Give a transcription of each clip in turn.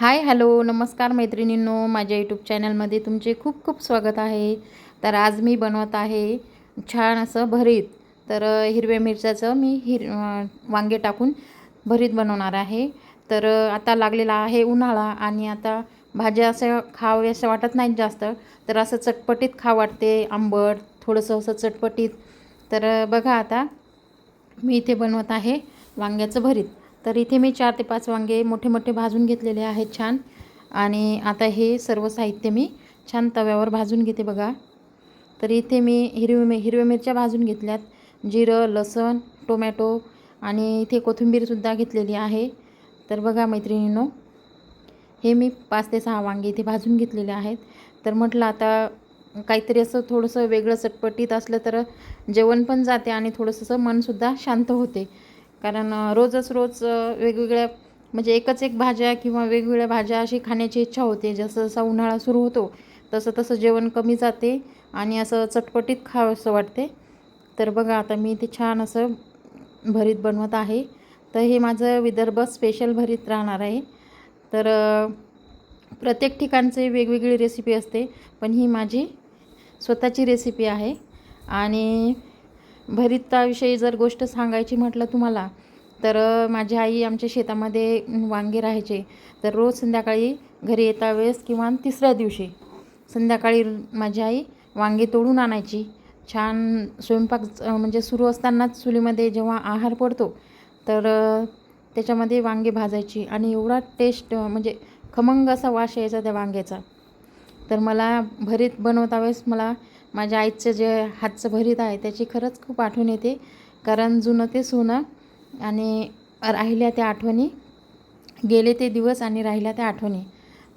Hi hello नमस्कार मैत्रिणींनो. माझ्या यूट्यूब चॅनलमध्ये तुमचे खूप खूप स्वागत आहे. तर आज मी बनवत आहे छान असं भरीत. तर हिरव्या मिरच्याचं मी हिर वांगे टाकून भरीत बनवणार आहे. तर आता लागलेला आहे उन्हाळा आणि आता भाज्या असं खावे असं वाटत नाहीत जास्त. तर असं चटपटीत खा वाटते आंबट थोडंसं असं चटपटीत. तर बघा आता मी इथे बनवत आहे वांग्याचं भरीत. तर इथे मी चार ते पाच वांगे मोठे मोठे भाजून घेतलेले आहेत छान. आणि आता हे सर्व साहित्य मी छान तव्यावर भाजून घेते बघा. तर इथे मी हिरवी मि हिरव्या मिरच्या भाजून घेतल्यात. जिरं लसण टोमॅटो आणि इथे कोथिंबीरसुद्धा घेतलेली आहे. तर बघा मैत्रिणींनो हे मी पाच ते सहा वांगे इथे भाजून घेतलेले आहेत. तर म्हटलं आता काहीतरी असं थोडंसं वेगळं चटपटीत असलं तर जेवण पण जाते आणि थोडंसं मनसुद्धा शांत होते. कारण रोजच रोज वेगवेगळ्या म्हणजे एकच एक भाज्या किंवा वेगवेगळ्या भाज्या अशी खाण्याची इच्छा होते. जसं जसा उन्हाळा सुरू होतो तसं तसं जेवण कमी जाते आणि असं चटपटीत खावंसं वाटते. तर बघा आता मी ते छान असं भरीत बनवत आहे. तर हे माझं विदर्भ स्पेशल भरीत राहणार आहे. तर प्रत्येक ठिकाणचे वेगवेगळी रेसिपी असते पण ही माझी स्वतःची रेसिपी आहे. आणि भरिताविषयी जर गोष्ट सांगायची म्हटलं तुम्हाला तर माझी आई आमच्या शेतामध्ये वांगे राहायचे. तर रोज संध्याकाळी घरी येता वेळेस किंवा तिसऱ्या दिवशी संध्याकाळी माझी आई वांगे तोडून आणायची. छान स्वयंपाक म्हणजे सुरू असतानाच चुलीमध्ये जेव्हा आहार पडतो तर त्याच्यामध्ये वांगे भाजायची आणि एवढा टेस्ट म्हणजे खमंग असा वास यायचा त्या वांग्याचा. तर मला भरीत बनवता वेळेस मला माझ्या आईचं जे हातचं भरीत आहे त्याची खरंच खूप आठवण येते. कारण जुनं ते सोनं आणि राहिल्या त्या आठवणी गेले ते दिवस आणि राहिल्या त्या आठवणी.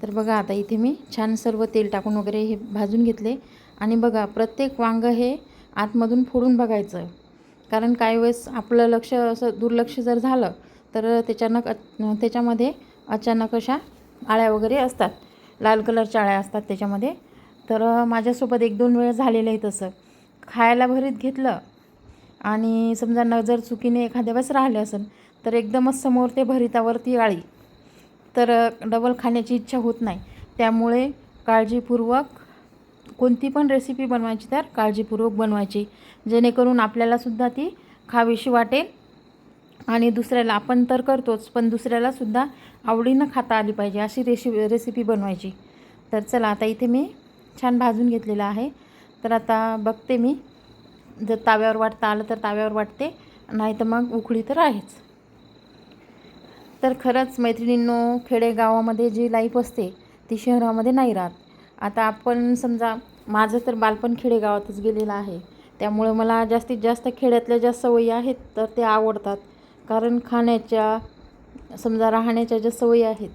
तर बघा आता इथे मी छान सर्व तेल टाकून वगैरे हे भाजून घेतले. आणि बघा प्रत्येक वांगं हे आतमधून फोडून बघायचं. कारण काही वेळेस आपलं लक्ष असं दुर्लक्ष जर झालं तर त्याच्यानं त्याच्यामध्ये अचानक अशा आळ्या वगैरे असतात. लाल कलरच्या आळ्या असतात त्याच्यामध्ये. तर माझ्यासोबत एक दोन वेळ झालेलं आहे तसं. खायला भरीत घेतलं आणि समजा नजर चुकीने एखाद्या वेळेस राहिले असेल तर एकदमच समोर ते भरितावरती आळी. तर डबल खाण्याची इच्छा होत नाही. त्यामुळे काळजीपूर्वक कोणती पण रेसिपी बनवायची तर काळजीपूर्वक बनवायची. जेणेकरून आपल्यालासुद्धा ती खावीशी वाटेल आणि दुसऱ्याला आपण तर करतोच पण दुसऱ्यालासुद्धा आवडीनं खाता आली पाहिजे अशी रेसिपी रेसिपी बनवायची. तर चला आता इथे मी छान भाजून घेतलेलं आहे. तर आता बघते मी. जर ताव्यावर वाटता आलं तर ताव्यावर वाटते. नाही तर मग उकळी तर आहेच. तर खरंच मैत्रिणींनो खेडेगावामध्ये जी लाईफ असते ती शहरामध्ये नाही राहत. आता आपण समजा माझं तर बालपण खेडेगावातच गेलेलं आहे. त्यामुळे मला जास्तीत जास्त खेड्यातल्या ज्या सवयी आहेत तर त्या आवडतात. कारण खाण्याच्या समजा राहण्याच्या ज्या सवयी आहेत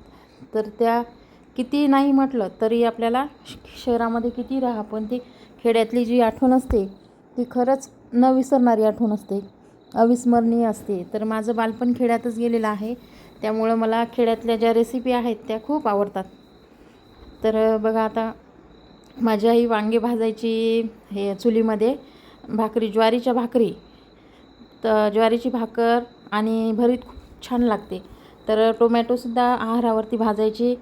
तर त्या किती नाही म्हटलं तरी आपल्याला श- शहरामध्ये किती राहा पण ती खेड्यातली जी आठवण असते ती खरंच न विसरणारी आठवण असते. अविस्मरणीय असते. तर माझं बालपण खेड्यातच गेलेलं आहे. त्यामुळं मला खेड्यातल्या ज्या रेसिपी आहेत त्या खूप आवडतात. तर बघा आता माझी आई वांगे भाजायची हे चुलीमध्ये भाकरी ज्वारीच्या भाकरी. तर ज्वारीची भाकर आणि भरीत खूप छान लागते. तर टोमॅटोसुद्धा आहारावरती भाजायची.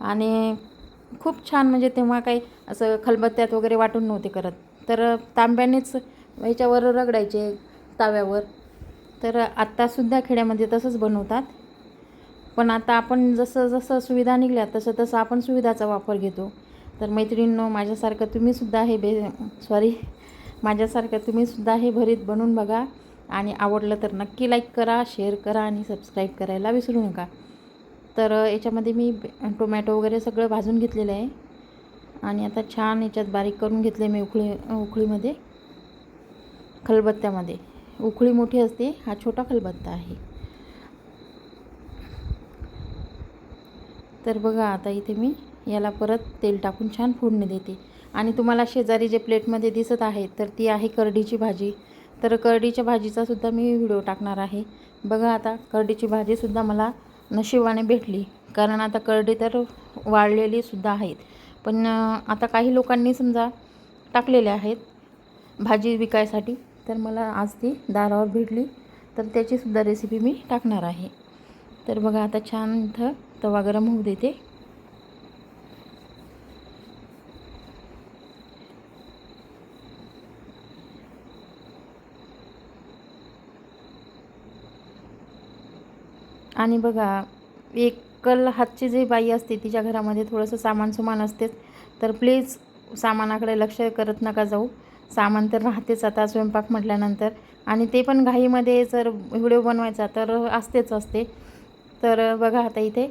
आणि खूप छान म्हणजे तेव्हा काही असं खलबत्त्यात वगैरे वाटून नव्हते करत. तर तांब्यानेच याच्यावर रगडायचे ताव्यावर. तर आत्तासुद्धा खेड्यामध्ये तसंच बनवतात. पण आता आपण जसं जसं सुविधा निघल्या तसं तसं आपण सुविधाचा वापर घेतो. तर मैत्रिणींनो माझ्यासारखं तुम्हीसुद्धा हे बे सॉरी माझ्यासारखं तुम्हीसुद्धा हे भरीत बनवून बघा. आणि आवडलं तर नक्की लाईक करा शेअर करा आणि सबस्क्राईब करायला विसरू नका. तर याच्यामध्ये मी टोमॅटो वगैरे सगळं भाजून घेतलेलं आहे. आणि आता छान याच्यात बारीक करून घेतले मी उकळी उकळीमध्ये खलबत्त्यामध्ये. उकळी मोठी असते हा छोटा खलबत्ता आहे. तर बघा आता इथे मी याला परत तेल टाकून छान फोडणी देते. आणि तुम्हाला शेजारी जे प्लेटमध्ये दिसत आहे तर ती आहे करडीची भाजी. तर करडीच्या भाजीचा सुद्धा मी व्हिडिओ टाकणार आहे. बघा आता करडीची भाजीसुद्धा मला नशिबाने भेटली. कारण आता करडी तर वाळलेली सुद्धा आहेत. पण आता काही लोकांनी समजा टाकलेले आहेत भाजी विकायसाठी तर मला आज ती दारावर भेटली. तर त्याचीसुद्धा रेसिपी मी टाकणार आहे. तर बघा आता छान इथं तवा गरम होऊ देते. आणि बघा एकल हातची जी बाई असते तिच्या घरामध्ये थोडंसं सामान सुमान असतेच तर प्लीज सामानाकडे लक्ष करत नका जाऊ. सामान तर राहतेच आता स्वयंपाक म्हटल्यानंतर. आणि ते पण घाईमध्ये जर व्हिडिओ बनवायचा तर असतेच असते. तर बघा आता इथे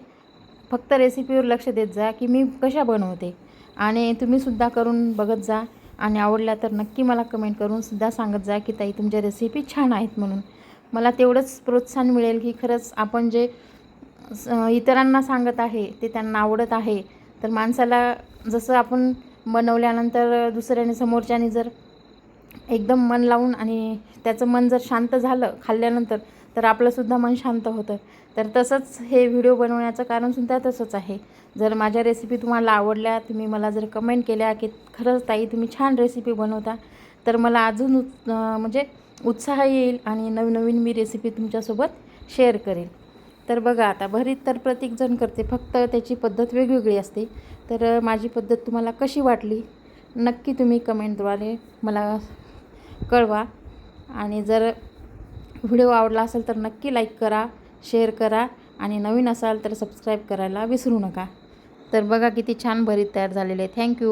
फक्त रेसिपीवर लक्ष देत जा की मी कशा बनवते. आणि तुम्हीसुद्धा करून बघत जा. आणि आवडल्या तर नक्की मला कमेंट करून सुद्धा सांगत जा की ताई तुमच्या रेसिपी छान आहेत म्हणून. मला तेवढंच प्रोत्साहन मिळेल की खरंच आपण जे स- इतरांना सांगत आहे ते त्यांना आवडत आहे. तर माणसाला जसं आपण बनवल्यानंतर दुसऱ्याने समोरच्याने जर एकदम मन लावून आणि त्याचं मन जर शांत झालं खाल्ल्यानंतर तर आपलंसुद्धा मन शांत होतं. तर तसंच हे व्हिडिओ बनवण्याचं कारणसुद्धा तसंच आहे. जर माझ्या रेसिपी तुम्हाला आवडल्या तुम्ही मला जर कमेंट केल्या की खरंच ताई तुम्ही छान रेसिपी बनवता तर मला अजून म्हणजे उत्साह येईल आणि नवनवीन मी रेसिपी तुमच्यासोबत शेअर करेल. तर बघा आता भरीत तर प्रत्येकजण करते फक्त त्याची पद्धत वेगवेगळी असते. तर माझी पद्धत तुम्हाला कशी वाटली? नक्की तुम्ही कमेंटद्वारे मला कळवा. आणि जर व्हिडिओ आवडला असेल तर नक्की लाईक करा शेअर करा. आणि नवीन असाल तर सबस्क्राईब करायला विसरू नका. तर बघा किती छान भरीत तयार झालेले आहे. थँक्यू